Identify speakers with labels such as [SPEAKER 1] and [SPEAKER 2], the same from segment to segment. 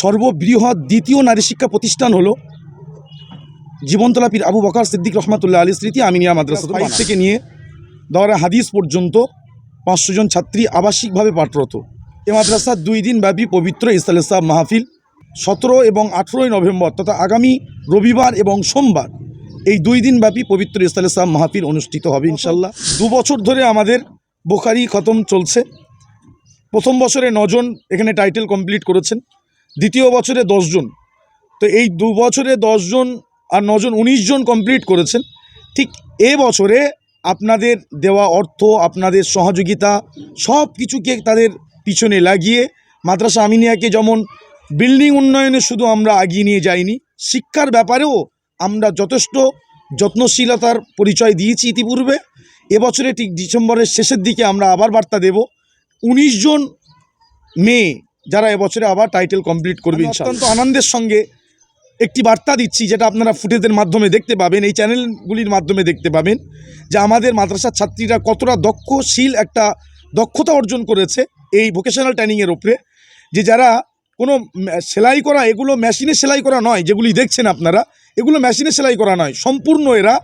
[SPEAKER 1] সর্ববৃহৎ দ্বিতীয় নারী শিক্ষা প্রতিষ্ঠান হলো জীবনতলা পীর আবু বকার সিদ্দিক রহমাতুল্লাহ আলী স্মৃতি আমিনিয়া মাদ্রাসা। ফাইভ থেকে নিয়ে দরা হাদিস পর্যন্ত পাঁচশো জন ছাত্রী আবাসিকভাবে পাঠরত। এ মাদ্রাসা দুই দিন ব্যাপী পবিত্র ইসলাল সাহ মাহফিল। সতেরো এবং আঠেরোই নভেম্বর তথা আগামী রবিবার এবং সোমবার এই দুই দিন ব্যাপী পবিত্র ইসলাল সাহ মাহফিল অনুষ্ঠিত হবে ইনশাল্লাহ দু বছর ধরে আমাদের বোখারি খতম চলছে। প্রথম বছরে নজন এখানে টাইটেল কমপ্লিট করেছেন। দ্বিতীয় বছরে দশজন তো এই দু বছরে দশজন আর নজন জন কমপ্লিট করেছেন। ঠিক এ বছরে আপনাদের দেওয়া অর্থ, আপনাদের সহযোগিতা, সব কিছুকে তাদের পিছনে লাগিয়ে মাদ্রাসা আমিনিয়াকে যেমন বিল্ডিং উন্নয়নে শুধু আমরা এগিয়ে নিয়ে যাইনি, শিক্ষার ব্যাপারেও আমরা যথেষ্ট যত্নশীলতার পরিচয় দিয়েছি ইতিপূর্বে। এবছরে ঠিক ডিসেম্বরের শেষের দিকে আমরা আবার বার্তা দেব। উনিশ জন মেয়ে যারা এবছরে আবার টাইটেল কমপ্লিট করবে অত্যন্ত আনন্দের সঙ্গে একটি বার্তা দিচ্ছি যেটা আপনারা ফুটেজের মাধ্যমে দেখতে পাবেন এই চ্যানেলগুলির মাধ্যমে দেখতে পাবেন যে আমাদের মাদ্রাসার ছাত্রীরা কতটা দক্ষশীল একটা দক্ষতা অর্জন করেছে এই ভোকেশনাল ট্রেনিংয়ের ওপরে যে যারা কোনো সেলাই করা এগুলো মেশিনে সেলাই করা নয় যেগুলি দেখছেন আপনারা এগুলো মেশিনে সেলাই করা নয় সম্পূর্ণ এরা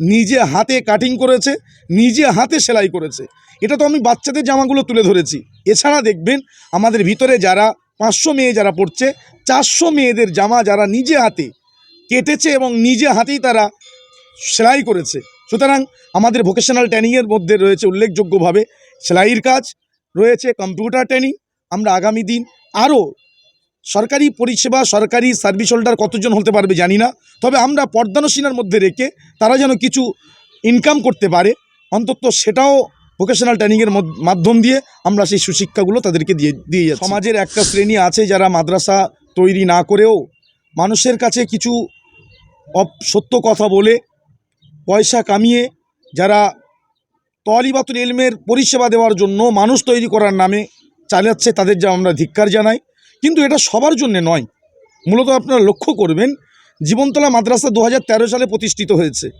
[SPEAKER 1] নিজে হাতে কাটিং করেছে, নিজে হাতে সেলাই করেছে। এটা তো আমি বাচ্চাদের জামাগুলো তুলে ধরেছি। এছাড়া দেখবেন, আমাদের ভিতরে যারা পাঁচশো মেয়ে যারা পড়ছে, চারশো মেয়েদের জামা যারা নিজে হাতে কেটেছে এবং নিজে হাতেই তারা সেলাই করেছে। সুতরাং আমাদের ভোকেশনাল ট্রেনিংয়ের মধ্যে রয়েছে উল্লেখযোগ্যভাবে সেলাইয়ের কাজ, রয়েছে কম্পিউটার ট্রেনিং আমরা আগামী দিন আরও সরকারি পরিষেবা, সরকারি সার্ভিস হোল্ডার কতজন হতে পারবে জানি না। তবে আমরা পর্দানসীনার মধ্যে রেখে তারা যেন কিছু ইনকাম করতে পারে, অন্তত সেটাও ভোকেশনাল ট্রেনিংয়ের মধ্য- মাধ্যম দিয়ে আমরা সেই সুশিক্ষাগুলো তাদেরকে দিয়ে দিয়ে যাচ্ছি। সমাজের একটা শ্রেণি আছে যারা মাদ্রাসা তৈরি না করেও মানুষের কাছে কিছু সত্য কথা বলে পয়সা কামিয়ে যারা তলিবাতুল ইলমের পরিষেবা দেওয়ার জন্য মানুষ তৈরি করার নামে চালাচ্ছে, তাদের যা আমরা ধিক্কার জানাই। কিন্তু এটা সবার জন্য নয়। মূলত আপনারা লক্ষ্য করবেন, জীবনতলা মাদ্রাসা দু হাজার তেরো সালে প্রতিষ্ঠিত হয়েছে।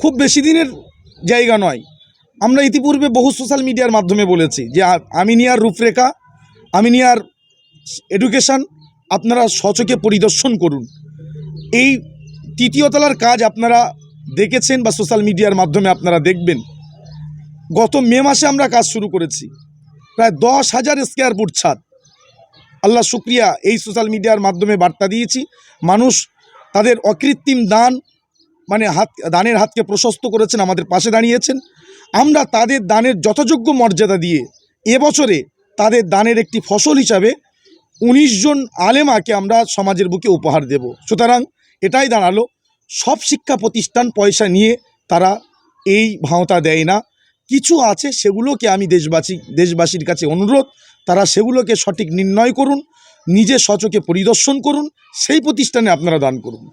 [SPEAKER 1] খুব বেশি দিনের জায়গা নয়। আমরা ইতিপূর্বে বহু সোশ্যাল মিডিয়ার মাধ্যমে বলেছি যে আমিনিয়ার রূপরেখা, আমিনিয়ার এডুকেশন আপনারা সচকে পরিদর্শন করুন। এই তৃতীয় তলার কাজ আপনারা দেখেছেন বা সোশ্যাল মিডিয়ার মাধ্যমে আপনারা দেখবেন। গত মে মাসে আমরা কাজ শুরু করেছি। প্রায় দশ হাজার স্কোয়ার ফুট ছাদ। আল্লাহ শুক্রিয়া, এই সোশ্যাল মিডিয়ার মাধ্যমে বার্তা দিয়েছি। মানুষ তাদের অকৃত্রিম দান মানে হাত, দানের হাতকে প্রশস্ত করেছেন, আমাদের পাশে দাঁড়িয়েছেন। আমরা তাদের দানের যথাযোগ্য মর্যাদা দিয়ে এবছরে তাদের দানের একটি ফসল হিসাবে উনিশ জন আলেমাকে আমরা সমাজের বুকে উপহার দেব। সুতরাং এটাই দাঁড়াল, সব শিক্ষা প্রতিষ্ঠান পয়সা নিয়ে তারা এই ভাওতা দেয় না। কিছু আছে সেগুলোকে আমি দেশবাসী, দেশবাসীর কাছে অনুরোধ তারা সেগুলোকে সঠিক নির্ণয় করুন নিজে সচকে পরিদর্শন করুন সেই প্রতিষ্ঠানে আপনারা দান করুন।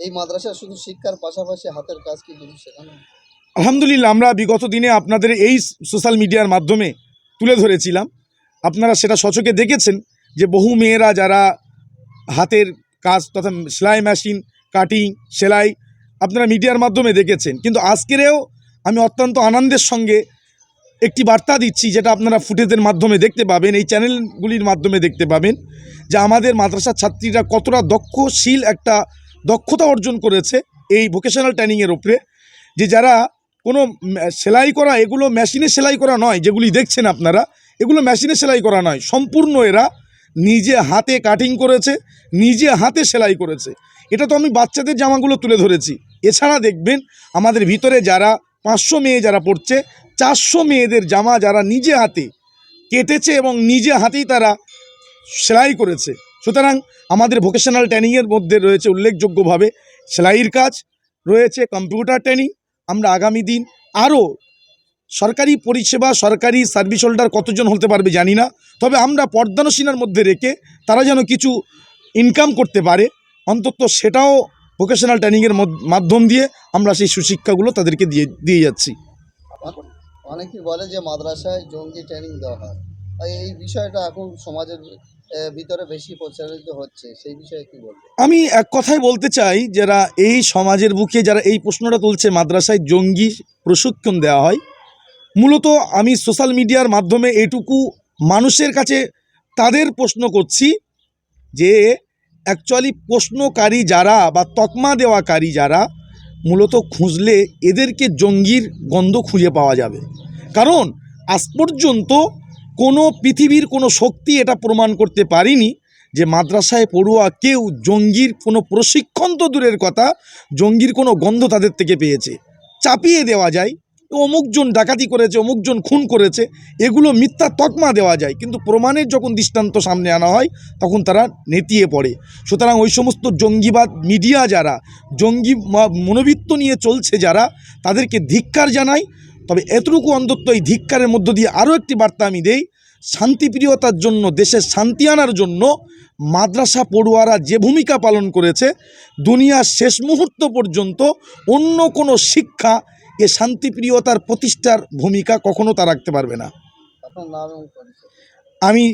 [SPEAKER 2] এই মাদ্রাসা শুধু শিক্ষার পাশাপাশি হাতের কাজ কি
[SPEAKER 1] আলহামদুলিল্লাহ আমরা বিগত দিনে আপনাদের এই সোশ্যাল মিডিয়ার মাধ্যমে তুলে ধরেছিলাম। আপনারা সেটা সচকে দেখেছেন যে বহু মেয়েরা যারা হাতের কাজ তথা সেলাই মেশিন কাটিং সেলাই আপনারা মিডিয়ার মাধ্যমে দেখেছেন। কিন্তু আজকেরেও আমি অত্যন্ত আনন্দের সঙ্গে একটি বার্তা দিচ্ছি যেটা আপনারা ফুটেজের মাধ্যমে দেখতে পাবেন, এই চ্যানেলগুলির মাধ্যমে দেখতে পাবেন, যে আমাদের মাদ্রাসার ছাত্রীরা কতটা দক্ষশীল একটা দক্ষতা অর্জন করেছে এই ভোকেশনাল ট্রেনিংয়ের ওপরে যে যারা কোনো সেলাই করা, এগুলো মেশিনে সেলাই করা নয়, যেগুলি দেখছেন আপনারা, এগুলো মেশিনে সেলাই করা নয়, সম্পূর্ণ এরা নিজে হাতে কাটিং করেছে, নিজে হাতে সেলাই করেছে। এটা তো আমি বাচ্চাদের জামাগুলো তুলে ধরেছি। এছাড়া দেখবেন আমাদের ভিতরে যারা পাঁচশো মেয়ে যারা পড়ছে, চারশো মেয়েদের জামা যারা নিজে হাতে কেটেছে এবং নিজে হাতেই তারা সেলাই করেছে। সুতরাং আমাদের ভোকেশনাল ট্রেনিংয়ের মধ্যে রয়েছে উল্লেখযোগ্যভাবে সেলাইয়ের কাজ, রয়েছে কম্পিউটার ট্রেনিং আমরা আগামী দিন আরও সরকারি পরিষেবা, সরকারি সার্ভিস হোল্ডার কতজন হতে পারবে জানি না। তবে আমরা পর্দানসীনার মধ্যে রেখে তারা যেন কিছু ইনকাম করতে পারে, অন্তত সেটাও ভোকেশনাল ট্রেনিংয়ের মাধ্যম দিয়ে আমরা সেই সুশিক্ষাগুলো তাদেরকে দিয়ে দিয়ে যাচ্ছি।
[SPEAKER 2] অনেকে বলে যে মাদ্রাসায় জঙ্গি ট্রেনিং দেওয়া হয়। এই বিষয়টা এখন সমাজের ভিতরে বেশি প্রচারিত হচ্ছে। সেই বিষয়ে কি বলব
[SPEAKER 1] আমি এক কথাই বলতে চাই যারা এই সমাজের বুকে যারা এই প্রশ্নটা তুলছে মাদ্রাসায় জঙ্গি প্রশিক্ষণ দেওয়া হয় মূলত আমি সোশ্যাল মিডিয়ার মাধ্যমে এটুকু মানুষের কাছে তাদের প্রশ্ন করছি যে অ্যাকচুয়ালি প্রশ্নকারী যারা বা তকমা দেওয়াকারী যারা মূলত খুঁজলে এদেরকে জঙ্গির গন্ধ খুঁজে পাওয়া যাবে। কারণ আজ পর্যন্ত কোনো পৃথিবীর কোনো শক্তি এটা প্রমাণ করতে পারিনি যে মাদ্রাসায় পড়ুয়া কেউ জঙ্গির কোনো প্রশিক্ষণ তো দূরের কথা, জঙ্গির কোনো গন্ধ তাদের থেকে পেয়েছে। চাপিয়ে দেওয়া যায় অমুকজন ডাকাতি করেছে অমুকজন খুন করেছে, এগুলো মিথ্যা তকমা দেওয়া যায়। কিন্তু প্রমাণের যখন দৃষ্টান্ত সামনে আনা হয়, তখন তারা নেতিয়ে পড়ে। সুতরাং ওই সমস্ত জঙ্গিবাদ মিডিয়া যারা, জঙ্গি মনোবৃত্ত নিয়ে চলছে যারা, তাদেরকে ধিক্কার জানাই। তবে এতটুকু অন্তত এই ধিক্কারের মধ্য দিয়ে আরও একটি বার্তা আমি দেই। শান্তিপ্রিয়তার জন্য, দেশের শান্তি আনার জন্য মাদ্রাসা পড়ুয়ারা যে ভূমিকা পালন করেছে, দুনিয়ার শেষ মুহূর্ত পর্যন্ত অন্য কোনো শিক্ষা এ শান্তিপ্রিয়তার প্রতিষ্ঠার ভূমিকা কখনো তা রাখতে পারবে না। আমি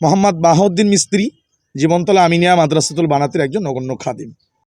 [SPEAKER 1] মোহাম্মদ বাহাউদ্দিন মিস্ত্রি জীবনতলা আমিনিয়া মাদ্রাসাতুল বানাতের একজন নগণ্য খাদিম।